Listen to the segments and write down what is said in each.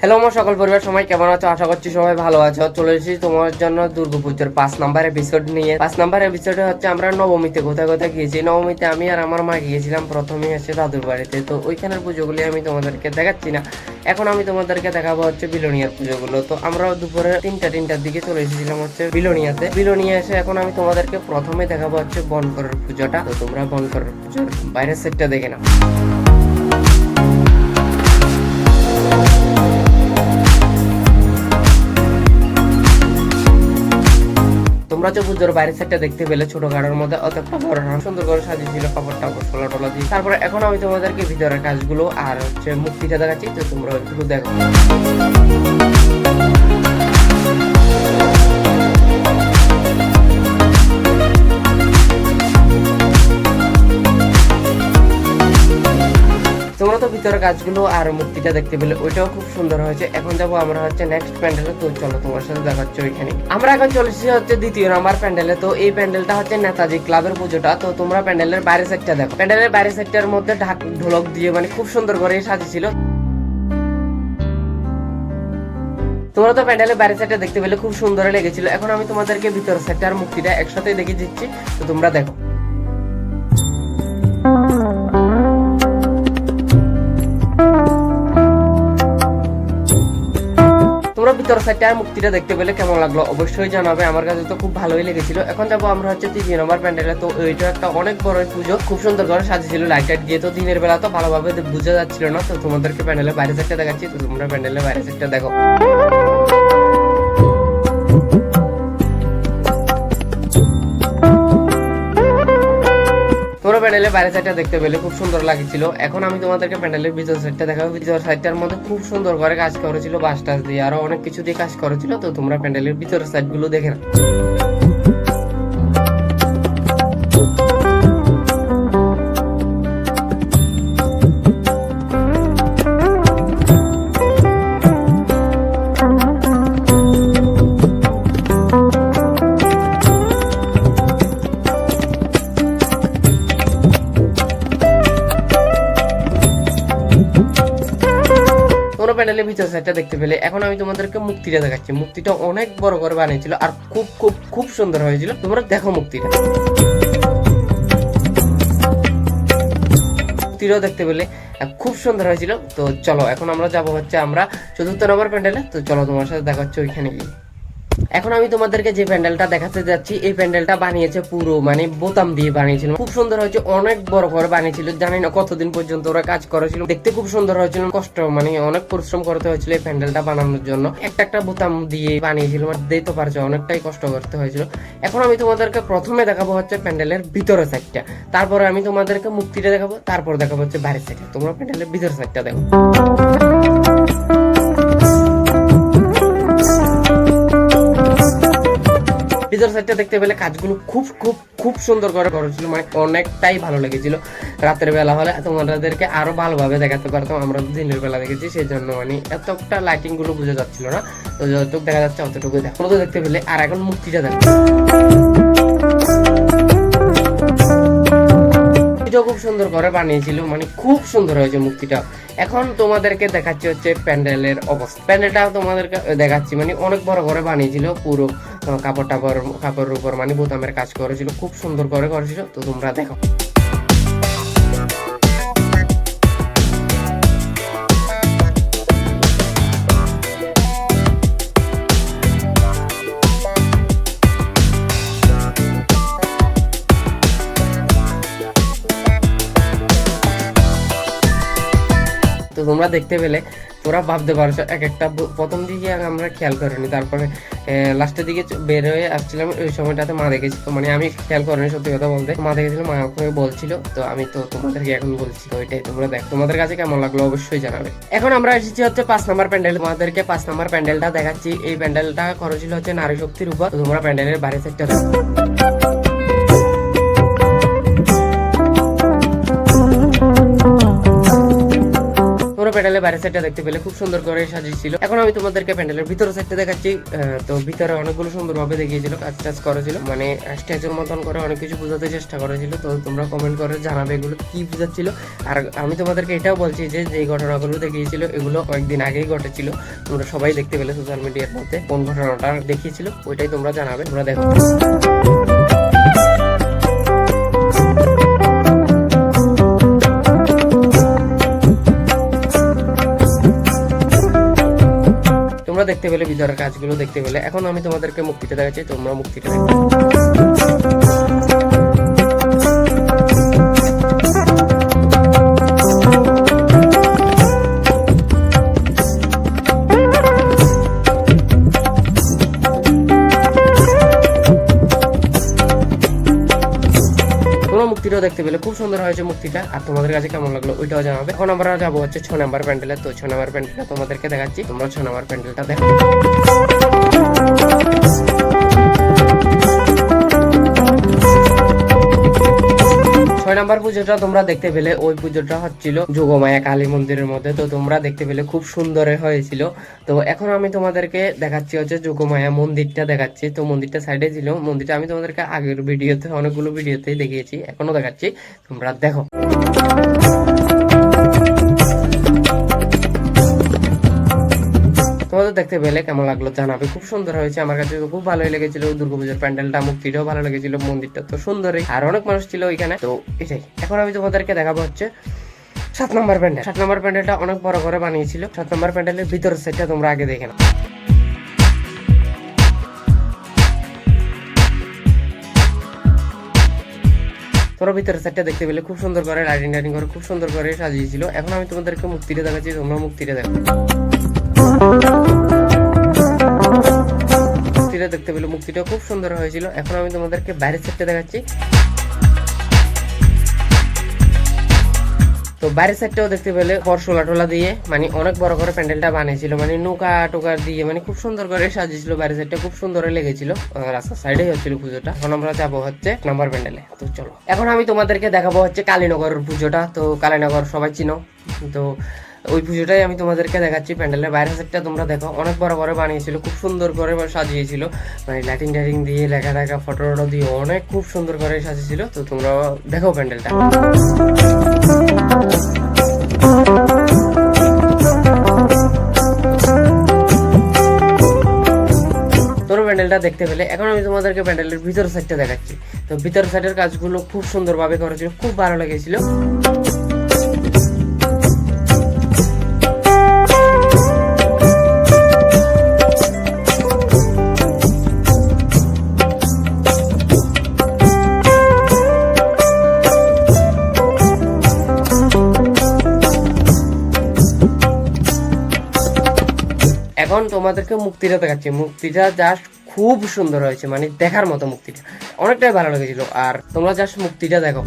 Hello আমার সকল পরিবার, সবাই কেমন আছো? আশা করছি সবাই ভালো আছো। চলে এসেছি তোমার জন্য দুর্গাপুজোর পাঁচ নাম্বার এপিসোড নিয়ে। পাঁচ নাম্বার এপিসোডে হচ্ছে আমরা নবমীতে কোথায় কোথায় গিয়েছি? নবমীতে আমি আর আমার মা গিয়েছিলাম প্রথমে এসে দাদুর বাড়িতে। তো ওইখানের পুজোগুলি আমি তোমাদেরকে দেখাচ্ছি না। এখন আমি তোমাদেরকে দেখাবো হচ্ছে বিলোনিয়ার পুজোগুলো। তো আমরা দুপুরে তিনটা, তিনটার দিকে চলে এসেছিলাম হচ্ছে বিলোনিয়াতে। বিলোনিয়া এসে এখন আমি তোমাদেরকে প্রথমে দেখাবো হচ্ছে বনকরের পুজোটা। তো তোমরা বনকরের পুজোর বাইরের সেটটা দেখে নাও। তোমরা পুজোর বাইরের সাইডটা দেখতে পেলে ছোট গাড়ির মধ্যে অতটা বড় না সুন্দর করে সাজিয়েছিল কাপড় টাপড় ফোলা টোলা দিয়ে। তারপরে এখন আমি তোমাদেরকে ভিতরের কাজগুলো আর হচ্ছে মুক্তিটা দেখাচ্ছি, তো তোমরা একটু দেখো। তোমরা তো ভিতরের কাজগুলো আর মূর্তিটা দেখতে পেলে ওইটাও খুব সুন্দর হয়েছে। এখন যাব আমরা হচ্ছে নেক্সট প্যান্ডেলে তো চলো তোমার সাথে দেখাচ্ছি ওইখানে। আমরা এখন চলে এসেছি হচ্ছে দ্বিতীয় নাম্বার প্যান্ডেলে তো এই প্যান্ডেলটা হচ্ছে নেতাজি ক্লাবের পুজোটা। তো তোমরা প্যান্ডেলের বাইরে সাইডটা দেখো। প্যান্ডেলের বাইরে সাইডটার মধ্যে ঢাক, ঢোলক দিয়ে মানে খুব সুন্দর করে সাজিয়েছিল। তোমরা তো প্যান্ডেলের বাইরে সাইডটা দেখতে পেলে খুব সুন্দর লেগেছিল। এখন আমি তোমাদেরকে ভিতর সাইডটার মুক্তিটা একসাথে দেখিয়ে দিচ্ছি। তো তোমরা দেখো। আর মুক্তিটা দেখতে পেলে কেমন লাগল অবশ্যই জানাবে। আমার কাছে তো খুব ভালোই লেগেছিল। এখন যাব আমরা হচ্ছে তৃতীয় নম্বর প্যান্ডেলে। তো এইটা একটা অনেক বড় পুজো। খুব সুন্দর করে সাজিয়েছিল লাইট টাইট দিয়ে। তো দিনের বেলা তো ভালোভাবে বুঝা যাচ্ছিল না। তো তোমাদেরকে প্যান্ডেলের বাইরে সাইডটা দেখাচ্ছি। তো তোমরা প্যান্ডেলের বাইরে সাইডটা দেখো। প্যান্ডেলের বাইরে সাইডটা দেখতে পেলে খুব সুন্দর লাগছিল। এখন আমি তোমাদেরকে প্যান্ডেলের ভিতর সাইডটা দেখাবো। ভিতর সাইডটার মধ্যে খুব সুন্দর করে কাজ করেছিল বাস টাস দিয়ে, আরও অনেক কিছু দিয়ে কাজ করেছিল তো তোমরা প্যান্ডেলের ভিতর সাইডগুলো দেখে না প্যান্ডেলের ভিতর সাইডটা দেখতে পেলে। এখন আমি তোমাদেরকে মুক্তিটা দেখাচ্ছি। মুক্তিটা অনেক বড় করে বানিয়েছিল আর খুব খুব খুব সুন্দর হয়েছিল। তোমরা দেখো মুক্তিটা। মুক্তিটাও দেখতে পেলে। খুব সুন্দর হয়েছিল। তো চলো, এখন আমরা যাব হচ্ছে আমরা চতুর্থ নম্বর প্যান্ডেলে। তো চলো তোমার সাথে দেখা হচ্ছে ওইখানে গিয়ে। এখন আমি তোমাদেরকে যে প্যান্ডেলটা দেখাতে যাচ্ছি, এই প্যান্ডেলটা বানিয়েছে পুরো মানে বোতাম দিয়ে বানিয়েছিল। খুব সুন্দর হয়েছে, অনেক বড় করে বানিয়েছিল, জানি না কতদিন পর্যন্ত ওরা কাজ করেছিল। দেখতে খুব সুন্দর হয়েছিল, কষ্ট মানে অনেক পরিশ্রম করতে হয়েছিল এই প্যান্ডেলটা বানানোর জন্য। একটা একটা বোতাম দিয়ে বানিয়েছিল মানে দিতে পারছে, অনেকটাই কষ্ট করতে হয়েছিল। এখন আমি তোমাদেরকে প্রথমে দেখাবো হচ্ছে প্যান্ডেলের ভিতরের সাইডটা তারপরে আমি তোমাদেরকে মুক্তিটা দেখাবো, তারপর দেখাবো হচ্ছে বাইরের সাইডটা তোমরা প্যান্ডেলের ভিতরে সাইডটা দেখো। ভিতর সাইডটা দেখতে পেলে কাজগুলো খুব খুব খুব সুন্দর করে করেছিল মানে অনেকটাই ভালো লেগেছিল। রাতের বেলা হলে তোমাদেরকে আরও ভালোভাবে দেখাতে পারতাম। আমরা দিনের বেলা দেখেছি সেই জন্য মানে এতটা লাইটিংগুলো বোঝা যাচ্ছিল না। তো যতটুকু দেখা যাচ্ছে অতটুকু দেখো। তো দেখতে পেলে, আর এখন মুক্তিটা দেখো। খুব সুন্দর করে বানিয়েছিল। মানে খুব সুন্দর হয়েছে মুক্তিটা এখন তোমাদেরকে দেখাচ্ছি হচ্ছে প্যান্ডেলের অবস্থা। প্যান্ডেলটা তোমাদেরকে দেখাচ্ছি। মানে অনেক বড় করে বানিয়েছিল পুরো। কাপড় টাপড়, কাপড়ের উপর মানে বোতামের কাজ করেছিল, খুব সুন্দর করে করেছিল, তো তোমরা দেখো। তো তোমরা দেখতে পেলে তোরা ভাবতে পারছ, এক একটা প্রথম দিকে আমরা খেয়াল করিনি, তারপরে লাস্টের দিকে বের হয়ে আসছিলাম, ওই সময়টাতে মা দেখেছি, তো মানে আমি খেয়াল করিনি সত্যি কথা বলতে, মা দেখেছিল, মা আমাকে বলছিল, তো আমি তো তোমাদেরকে এখন বলছি ওইটাই, তোমরা দেখ, তোমাদের কাছে কেমন লাগল অবশ্যই জানাবে। এখন আমরা এসেছি হচ্ছে পাঁচ নাম্বার প্যান্ডেল, তোমাদেরকে পাঁচ নাম্বার প্যান্ডেলটা দেখাচ্ছি, এই প্যান্ডেলটা খরচ হচ্ছে নারী শক্তির উপর তোমরা প্যান্ডেলের বাইরে সেক্টর প্যান্ডেলের বাইরের সাইডটা দেখতে পেলে খুব সুন্দর করে সাজিয়েছিল। এখন আমি তোমাদেরকে প্যান্ডেলের ভিতরের সাইডটা দেখাচ্ছি। তো ভিতরে অনেকগুলো সুন্দরভাবে দেখিয়েছিল, কাজ টাজ করেছিল। মানে স্ট্যাচুর মতন করে অনেক কিছু বোঝাতে চেষ্টা করেছিল। তো তোমরা কমেন্ট করে জানাবে এগুলো কি বোঝাচ্ছিল। আর আমি তোমাদেরকে এটাও বলছি যে যে ঘটনাগুলো দেখিয়েছিল, এগুলো কয়েকদিন আগেই ঘটেছিল। তোমরা সবাই দেখতে পেলে সোশ্যাল মিডিয়ার মধ্যে কোন ঘটনাটা দেখিয়েছিল, ওইটাই তোমরা জানাবে। তোমরা দেখো। দেখতে পেলে ভিতরের কাজগুলো দেখতে পেলে। এখন আমি তোমাদেরকে মুক্তিটা দেখাচ্ছি তোমরা মুক্তিটা দেখো। মুক্তিটাও দেখতে পেলে। খুব সুন্দর হয়েছে মুক্তিটা। আর তোমাদের কাছে কেমন লাগল ওইটাও জানাবে। এখন আমরা যাব হচ্ছে ছ নাম্বার প্যান্ডেলে। তো ছ নাম্বার প্যান্ডেলটা তোমাদেরকে দেখাচ্ছি। তোমরা ছ নাম্বার প্যান্ডেলটা দেখো। নাম্বার পুজোটা তোমরা দেখতে পেলে, ওই পুজোটা হচ্ছিল যুগমায়া কালী মন্দিরের মধ্যে। তো তোমরা দেখতে পেলে খুব সুন্দর হয়েছিল। তো এখন আমি তোমাদেরকে দেখাচ্ছি হচ্ছে যুগমায়া মন্দিরটা দেখাচ্ছি। তো মন্দিরটা সাইডে ছিল। মন্দিরটা আমি তোমাদেরকে আগের ভিডিওতে, অনেকগুলো ভিডিওতেই দেখিয়েছি। এখনও দেখাচ্ছি। তোমরা দেখো। তোমাদের দেখতে পেলে কেমন লাগল জানাবে। খুব সুন্দর হয়েছে, আমার কাছে খুব ভালোই লেগেছিল। দুর্গাপুজোর প্যান্ডেলটা মুক্তিটাও ভালো লেগেছিল, মন্দিরটা তো সুন্দরই। আর অনেক মানুষ ছিল ওইখানে। তো এটাই। এখন আমি তোমাদেরকে দেখাবো হচ্ছে সাত নম্বর প্যান্ডেল। সাত নম্বর প্যান্ডেলটা অনেক বড় করে বানিয়েছিল। সাত নম্বর প্যান্ডেলের ভিতরের সাইডটা তোমরা আগে দেখে নাও। তোমরা ভিতরের সাইডটা দেখতে পেলে খুব সুন্দর করে লাইটিং টাইটিং করে খুব সুন্দর করে সাজিয়েছিল। এখন আমি তোমাদেরকে মুক্তিটা দেখাচ্ছি তোমরা মুক্তিটা দেখো। দেখতে পেলে মুক্তিটা খুব সুন্দর হয়েছিল। এখন আমি তোমাদেরকে বাইরের সেটটা দেখাচ্ছি। তো বাইরের সাইডটাও দেখতে পেলে পরশোলা টোলা দিয়ে মানে অনেক বড় করে প্যান্ডেলটা বানিয়েছিল। মানে নৌকা টোকা দিয়ে মানে খুব সুন্দর করে সাজিয়েছিল বাইরের সাইডটা খুব সুন্দর লেগেছিল। রাস্তার সাইডে হচ্ছিল পুজোটা। এখন আমরা যাব হচ্ছে নাম্বার প্যান্ডেলে। তো চলো। এখন আমি তোমাদেরকে দেখাবো হচ্ছে কালীনগর পুজোটা। তো কালীনগর সবাই চিনো। তো ওই পুজোটাই আমি তোমাদেরকে দেখাচ্ছি। প্যান্ডেলের বাইরের সাইডটা তোমরা দেখো। অনেক বড় বড় বানিয়েছিল, খুব সুন্দর করে সাজিয়েছিল। মানে লাইটিং টাইটিং দিয়ে, লেখা লেখা ফটো টটো দিয়ে অনেক খুব সুন্দর করে সাজিয়েছিল। তো তোমরা দেখো প্যান্ডেলটা। প্যান্ডেলটা দেখতে পেলে। এখন আমি তোমাদেরকে প্যান্ডেলের ভিতর সাইডটা দেখাচ্ছি। তো ভিতর সাইডের কাজগুলো খুব সুন্দরভাবে করেছিল, খুব ভালো লেগেছিল। এখন তোমাদেরকে মুক্তিটা দেখাচ্ছি। মুক্তিটা জাস্ট খুব সুন্দর হয়েছে মানে দেখার মতো মুক্তিটা। অনেকটাই ভালো লেগেছিল। আর তোমরা জাস্ট মুক্তিটা দেখো।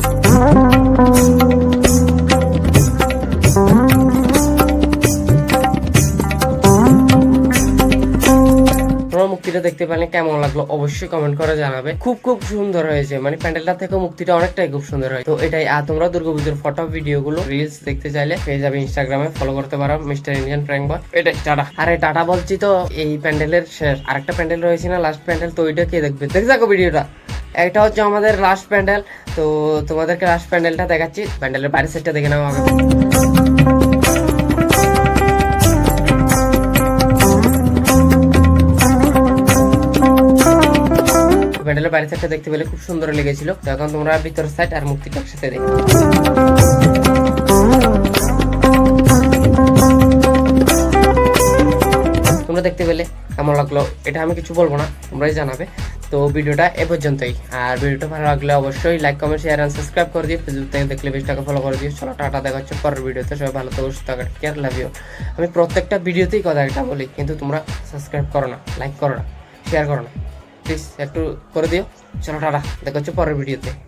মুক্তিটা দেখতে পেলে কেমন লাগল অবশ্যই কমেন্ট করে জানাবে। খুব খুব সুন্দর হয়েছে। মানে প্যান্ডেলটা থেকে মুক্তিটা অনেকটাই খুব সুন্দর হয়। তো এটাই। আর তোমরা দুর্গাপুজোর ফটো ভিডিও গুলো রিলস দেখতে চাইলে পেয়ে যাবে ইনস্টাগ্রামে ফলো করতে পারো মিস্টার ইন্ডিয়ান প্র্যাঙ্ক বয় এটাই টাটা। আরে টাটা বলছি তো, এই প্যান্ডেলের শেষ। আরেকটা প্যান্ডেল রয়েছে না লাস্ট প্যান্ডেল, তো ওইটা কে দেখবে? দেখে থাকো ভিডিওটা। এটা হচ্ছে আমাদের লাস্ট প্যান্ডেল। তো তোমাদেরকে লাস্ট প্যান্ডেলটা দেখাচ্ছি। প্যান্ডেলের বাইরের সাইডটা দেখে নাও প্যান্ডেলের বাইরের সাইডটা দেখতে পেলে খুব সুন্দর লেগেছিল। এখন তোমরা ভিতর সাইড আর মুক্তিটা একসাথে দেখো তোমরা দেখতে পেলে কেমন লাগল, এটা আমি কিছু বলব না, তোমরাই জানাবে। তো ভিডিওটা এ পর্যন্তই। আর ভিডিওটা ভালো লাগলে অবশ্যই like comment share and subscribe করে দিও। ফেসবুক থেকে দেখলে বেশটাকে ফলো করে দিও। চলো টাটা, দেখা হচ্ছে পরের ভিডিওতে। সবাই ভালো থাকো, সুস্থ থাকো কেয়ার লাভ ইউ আমি প্রত্যেকটা ভিডিওতেই কথা একটা বলি, কিন্তু তোমরা সাবস্ক্রাইব করো না লাইক করো না শেয়ার করো না। প্লিজ একটু করে দিও। চলো টাটা। দেখা হচ্ছে পরের ভিডিওতে।